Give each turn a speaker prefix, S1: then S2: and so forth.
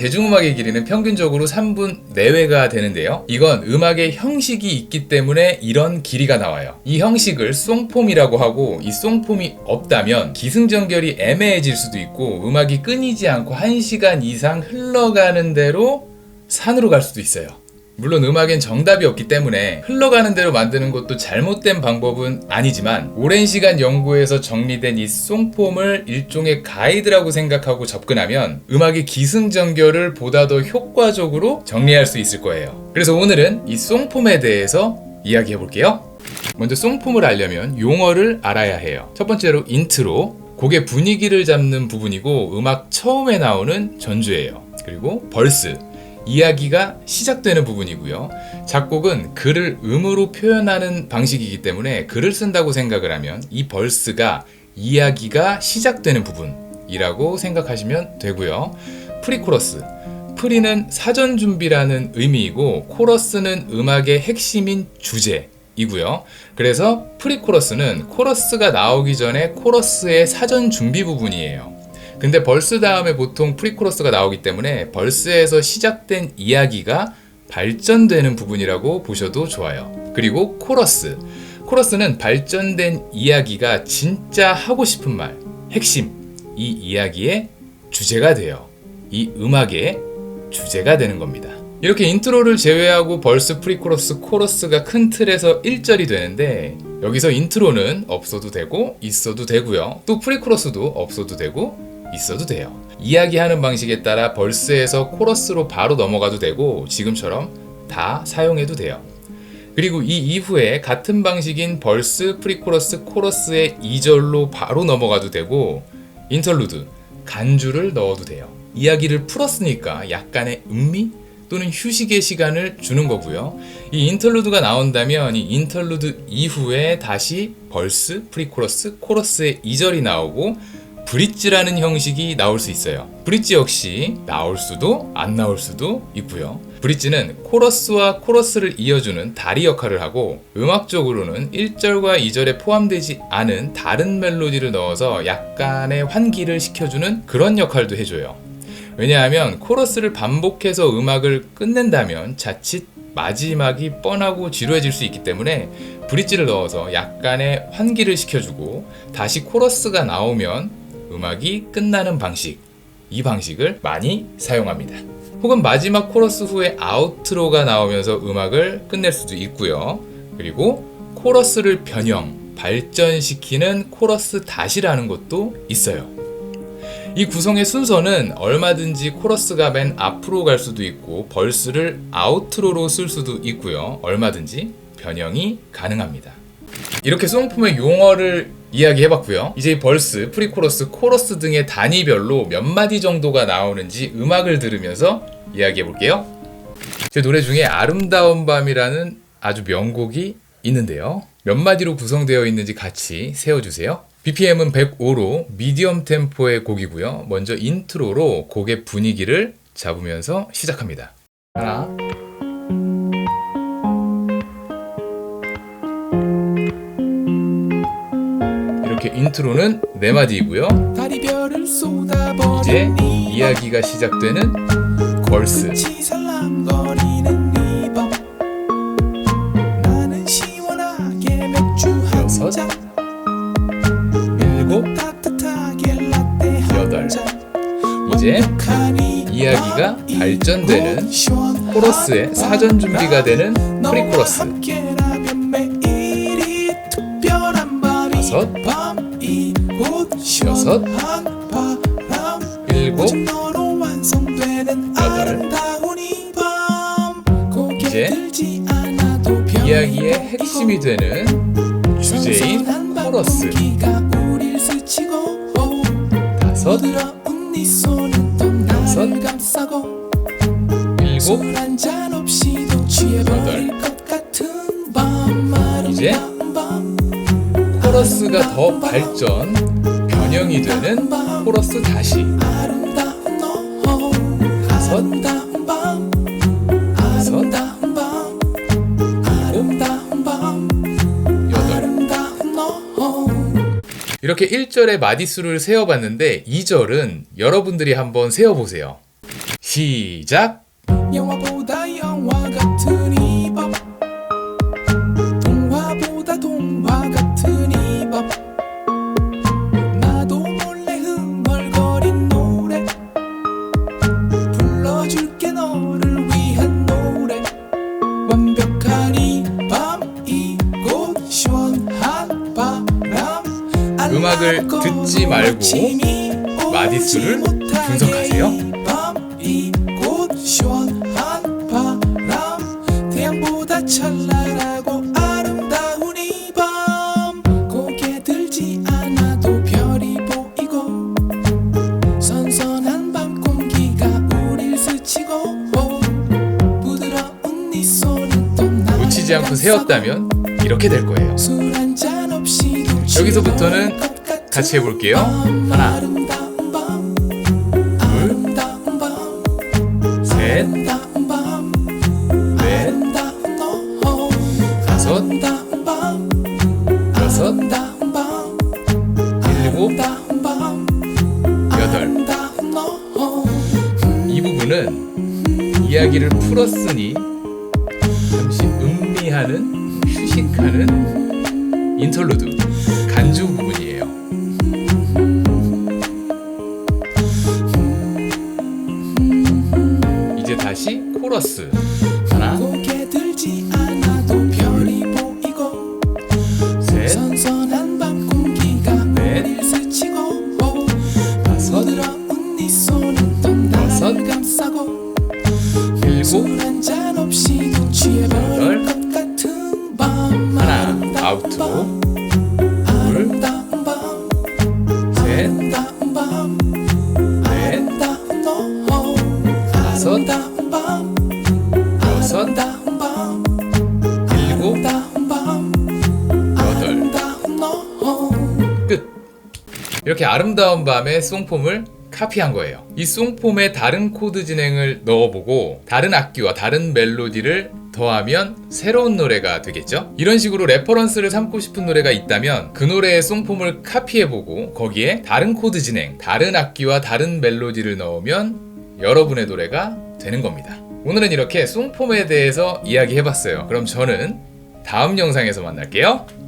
S1: 대중음악의 길이는 평균적으로 3분 내외가 되는데요. 이건 음악의 형식이 있기 때문에 이런 길이가 나와요. 이 형식을 송폼이라고 하고 이 송폼이 없다면 기승전결이 애매해질 수도 있고 음악이 끊이지 않고 1시간 이상 흘러가는 대로 산으로 갈 수도 있어요. 물론 음악엔 정답이 없기 때문에 흘러가는 대로 만드는 것도 잘못된 방법은 아니지만 오랜 시간 연구해서 정리된 이 송폼을 일종의 가이드라고 생각하고 접근하면 음악의 기승전결을 보다 더 효과적으로 정리할 수 있을 거예요. 그래서 오늘은 이 송폼에 대해서 이야기해 볼게요. 먼저 송폼을 알려면 용어를 알아야 해요. 첫 번째로 인트로, 곡의 분위기를 잡는 부분이고 음악 처음에 나오는 전주예요. 그리고 벌스, 이야기가 시작되는 부분이고요. 작곡은 글을 음으로 표현하는 방식이기 때문에 글을 쓴다고 생각을 하면 이 벌스가 이야기가 시작되는 부분이라고 생각하시면 되고요. 프리코러스. 프리는 사전 준비라는 의미이고 코러스는 음악의 핵심인 주제 이고요. 그래서 프리코러스는 코러스가 나오기 전에 코러스의 사전 준비 부분이에요. 근데 벌스 다음에 보통 프리코러스가 나오기 때문에 벌스에서 시작된 이야기가 발전되는 부분이라고 보셔도 좋아요. 그리고 코러스. 코러스는 발전된 이야기가 진짜 하고 싶은 말, 핵심, 이 이야기의 주제가 돼요. 이 음악의 주제가 되는 겁니다. 이렇게 인트로를 제외하고 벌스, 프리코러스, 코러스가 큰 틀에서 1절이 되는데 여기서 인트로는 없어도 되고 있어도 되고요. 또 프리코러스도 없어도 되고 있어도 돼요. 이야기하는 방식에 따라 벌스에서 코러스로 바로 넘어가도 되고 지금처럼 다 사용해도 돼요. 그리고 이 이후에 같은 방식인 벌스, 프리코러스, 코러스의 2절로 바로 넘어가도 되고 인터루드, 간주를 넣어도 돼요. 이야기를 풀었으니까 약간의 음미 또는 휴식의 시간을 주는 거고요. 이 인터루드가 나온다면 이 인터루드 이후에 다시 벌스, 프리코러스, 코러스의 2절이 나오고 브릿지라는 형식이 나올 수 있어요. 브릿지 역시 나올 수도 안 나올 수도 있고요. 브릿지는 코러스와 코러스를 이어주는 다리 역할을 하고 음악적으로는 1절과 2절에 포함되지 않은 다른 멜로디를 넣어서 약간의 환기를 시켜주는 그런 역할도 해줘요. 왜냐하면 코러스를 반복해서 음악을 끝낸다면 자칫 마지막이 뻔하고 지루해질 수 있기 때문에 브릿지를 넣어서 약간의 환기를 시켜주고 다시 코러스가 나오면 음악이 끝나는 방식, 이 방식을 많이 사용합니다. 혹은 마지막 코러스 후에 아우트로가 나오면서 음악을 끝낼 수도 있고요. 그리고 코러스를 변형, 발전시키는 코러스 다시라는 것도 있어요. 이 구성의 순서는 얼마든지 코러스가 맨 앞으로 갈 수도 있고 벌스를 아우트로로 쓸 수도 있고요. 얼마든지 변형이 가능합니다. 이렇게 송품의 용어를 이야기해봤고요. 이제 벌스, 프리코러스, 코러스 등의 단위별로 몇 마디 정도가 나오는지 음악을 들으면서 이야기해볼게요. 제 노래 중에 아름다운 밤이라는 아주 명곡이 있는데요. 몇 마디로 구성되어 있는지 같이 세워주세요. BPM은 105로 미디엄 템포의 곡이고요. 먼저 인트로로 곡의 분위기를 잡으면서 시작합니다. 하나, 이렇게 인트로는 네 마디이고요. 이제
S2: 네
S1: 이야기가 시작되는
S2: 맥주
S1: 여섯. 일곱, 여덟. 이제
S2: 이
S1: 이야기가
S2: 밤,
S1: 발전되는 코러스의 사전 준비가 되는 프리코러스. 다섯. 여섯. 일곱, 여덟. 이제 이야기의 핵심이 되는 주제인 코러스. 다섯,
S2: 감싸고
S1: 일곱,
S2: 밤
S1: 이제 코러스가 더 발전, 변형이 되는 코러스 다시. 다섯. 이렇게 1절의 마디수를 세어봤는데 2절은 여러분들이 한번 세어보세요. 시작.
S2: 영화보다 영화 같은 불러줄게 너를 위한 노래 완벽한 이밤 이곳 시원한 바람
S1: 음악을 듣지 말고 마디수를 분석하세요.
S2: 않고
S1: 세웠다면 이렇게 될 거예요. 여기서부터는 같이 해볼게요.
S2: 밤,
S1: 하나,
S2: 밤
S1: 셋, 넷, 다섯, 여섯, 일곱, 여덟. 이 부분은 이야기를 풀었으니 음미하는 휴식하는 인터루드 간주 부분이에요. 이제 다시 코러스 이렇게 아름다운 밤의 송폼을 카피한 거예요. 이 송폼에 다른 코드 진행을 넣어보고 다른 악기와 다른 멜로디를 더하면 새로운 노래가 되겠죠? 이런 식으로 레퍼런스를 삼고 싶은 노래가 있다면 그 노래의 송폼을 카피해보고 거기에 다른 코드 진행, 다른 악기와 다른 멜로디를 넣으면 여러분의 노래가 되는 겁니다. 오늘은 이렇게 송폼에 대해서 이야기해봤어요. 그럼 저는 다음 영상에서 만날게요.